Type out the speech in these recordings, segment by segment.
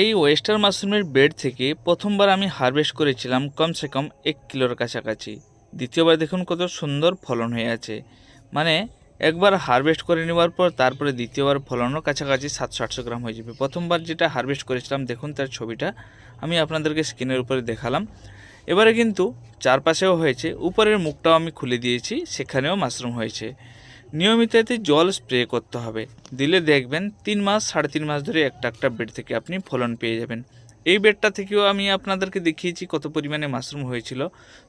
এই oyster মাশরুমের bed থেকে প্রথমবার আমি হারভেস্ট করেছিলাম কমসে কম এক কিলোর কাছাকাছি। দ্বিতীয়বার দেখুন কত সুন্দর ফলন হয়ে আছে। মানে একবার হারভেস্ট করে নেওয়ার পর তারপরে দ্বিতীয়বার ফলনও কাছাকাছি সাতশো আটশো গ্রাম হয়ে যাবে। প্রথমবার যেটা হারভেস্ট করেছিলাম, দেখুন তার ছবিটা, আমি আপনাদেরকে স্ক্রিনের উপরে দেখালাম। এবারে কিন্তু চারপাশেও হয়েছে, উপরের মুখটাও আমি খুলে দিয়েছি, সেখানেও মাশরুম হয়েছে। নিয়মিত এতে জল স্প্রে করতে হবে। দিলে দেখবেন তিন মাস, সাড়ে তিন মাস ধরে একটা একটা বেড থেকে আপনি ফলন পেয়ে যাবেন। এই বেডটা থেকেও আমি আপনাদেরকে দেখিয়েছি কত পরিমাণে মাশরুম হয়েছিল।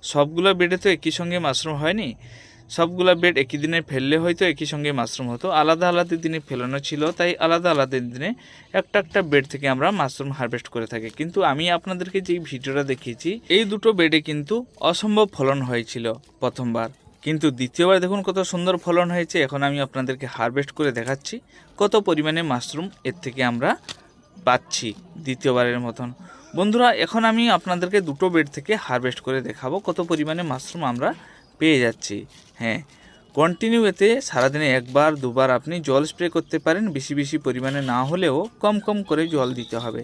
সবগুলো বেডে তো একই সঙ্গে মাশরুম হয়নি। সবগুলো বেড একই দিনে ফেললে হয়তো একই সঙ্গে মাশরুম হতো। আলাদা আলাদা দিনে ফেলানো ছিল, তাই আলাদা আলাদা দিনে একটা একটা বেড থেকে আমরা মাশরুম হারভেস্ট করে থাকি। কিন্তু আমি আপনাদেরকে যেই ভিডিওটা দেখিয়েছি, এই দুটো বেডে কিন্তু অসম্ভব ফলন হয়েছিল প্রথমবার। কিন্তু দ্বিতীয়বার দেখুন কত সুন্দর ফলন হয়েছে। এখন আমি আপনাদেরকে হারভেস্ট করে দেখাচ্ছি কত পরিমাণে মাশরুম এর থেকে আমরা পাচ্ছি দ্বিতীয়বারের মতন। বন্ধুরা, এখন আমি আপনাদেরকে দুটো বেড থেকে হারভেস্ট করে দেখাবো কত পরিমাণে মাশরুম আমরা পেয়ে যাচ্ছি। হ্যাঁ কন্টিনিউ এতে সারাদিনে একবার, দুবার আপনি জল স্প্রে করতে পারেন, বেশি বেশি পরিমাণে না হলেও কম কম করে জল দিতে হবে।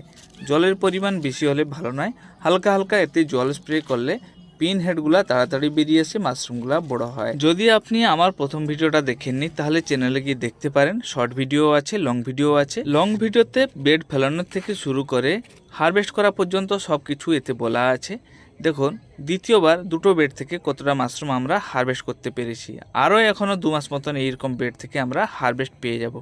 জলের পরিমাণ বেশি হলে ভালো নয়, হালকা হালকা এতে জল স্প্রে করলে পিন হেডগুলা তাড়াতাড়ি বেরিয়ে এসে মাশরুমগুলা বড় হয়। যদি আপনি আমার প্রথম ভিডিওটা দেখেননি, তাহলে চ্যানেলে গিয়ে দেখতে পারেন। শর্ট ভিডিও আছে, লং ভিডিও আছে। লং ভিডিওতে বেড ফেলানোর থেকে শুরু করে হারভেস্ট করা পর্যন্ত সব কিছু এতে বলা আছে। দেখুন, দ্বিতীয়বার দুটো বেড থেকে কতটা মাশরুম আমরা হারভেস্ট করতে পেরেছি। আরও এখনও দু মাস মতন এইরকম বেড থেকে আমরা হারভেস্ট পেয়ে যাব।